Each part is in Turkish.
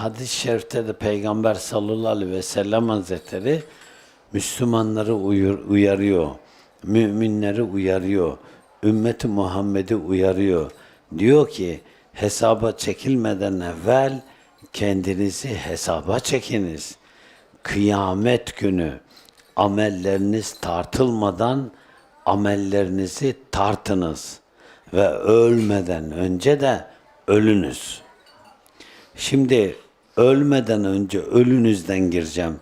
Hadis-i şerifte de Peygamber sallallahu aleyhi ve sellem hazretleri Müslümanları uyur, uyarıyor. Müminleri uyarıyor. Ümmeti Muhammed'i uyarıyor. Diyor ki hesaba çekilmeden evvel kendinizi hesaba çekiniz. Kıyamet günü amelleriniz tartılmadan amellerinizi tartınız ve ölmeden önce de ölünüz. Şimdi ölmeden önce ölünüzden gireceğim.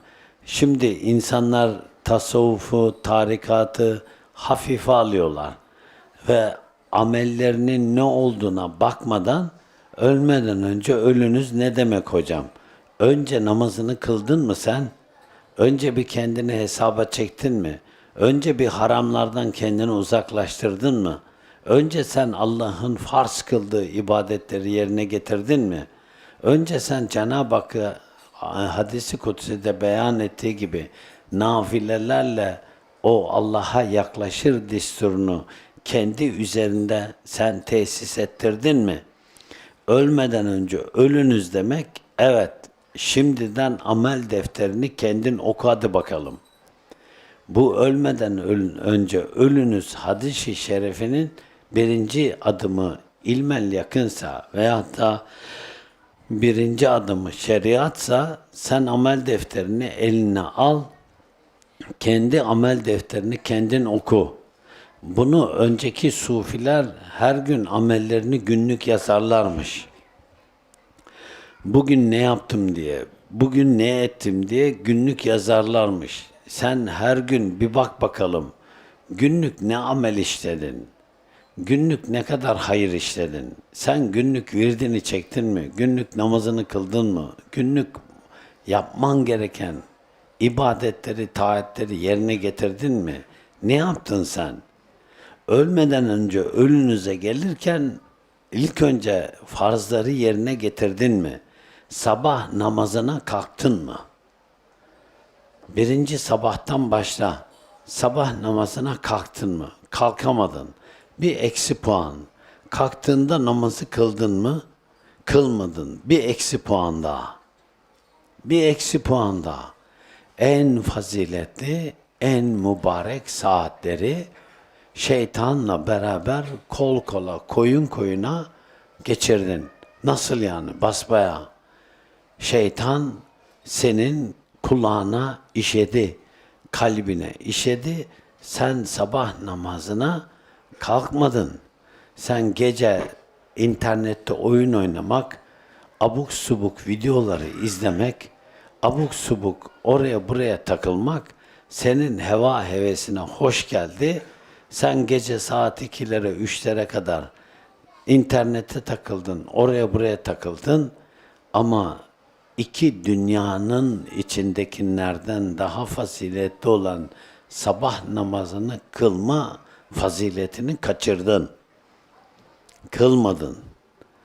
Şimdi insanlar tasavvufu, tarikatı hafife alıyorlar ve amellerinin ne olduğuna bakmadan ölmeden önce ölünüz ne demek hocam? Önce namazını kıldın mı sen? Önce bir kendini hesaba çektin mi? Önce bir haramlardan kendini uzaklaştırdın mı? Önce sen Allah'ın farz kıldığı ibadetleri yerine getirdin mi? Önce sen Cenab-ı Hakk'ı hadisi kutsi'de beyan ettiği gibi nafilelerle o Allah'a yaklaşır disturunu kendi üzerinde sen tesis ettirdin mi? Ölmeden önce ölünüz demek, evet şimdiden amel defterini kendin oku hadi bakalım. Bu ölmeden önce ölünüz hadis-i şerefinin birinci adımı ilmel yakınsa veyahut da birinci adımı şeriatsa sen amel defterini eline al, kendi amel defterini kendin oku. Bunu önceki sufiler her gün amellerini günlük yazarlarmış. Bugün ne yaptım diye, bugün ne ettim diye günlük yazarlarmış. Sen her gün bir bak bakalım. Günlük ne amel işledin? Günlük ne kadar hayır işledin? Sen günlük virdini çektin mi? Günlük namazını kıldın mı? Günlük yapman gereken ibadetleri, taatleri yerine getirdin mi? Ne yaptın sen? Ölmeden önce ölünüze gelirken ilk önce farzları yerine getirdin mi? Sabah namazına kalktın mı? Birinci sabahtan başla. Sabah namazına kalktın mı? Kalkamadın. Bir eksi puan. Kalktığında namazı kıldın mı? Kılmadın. Bir eksi puan daha. Bir eksi puan daha. En faziletli, en mübarek saatleri şeytanla beraber kol kola, koyun koyuna geçirdin. Nasıl yani? Basbaya. Şeytan senin kulağına işedi, kalbine işedi. Sen sabah namazına kalkmadın. Sen gece internette oyun oynamak, abuk subuk videoları izlemek, abuk subuk oraya buraya takılmak senin heva hevesine hoş geldi. Sen gece saat 2'lere 3'lere kadar internete takıldın, oraya buraya takıldın ama iki dünyanın içindekilerden daha faziletli olan sabah namazını kılma faziletini kaçırdın. Kılmadın.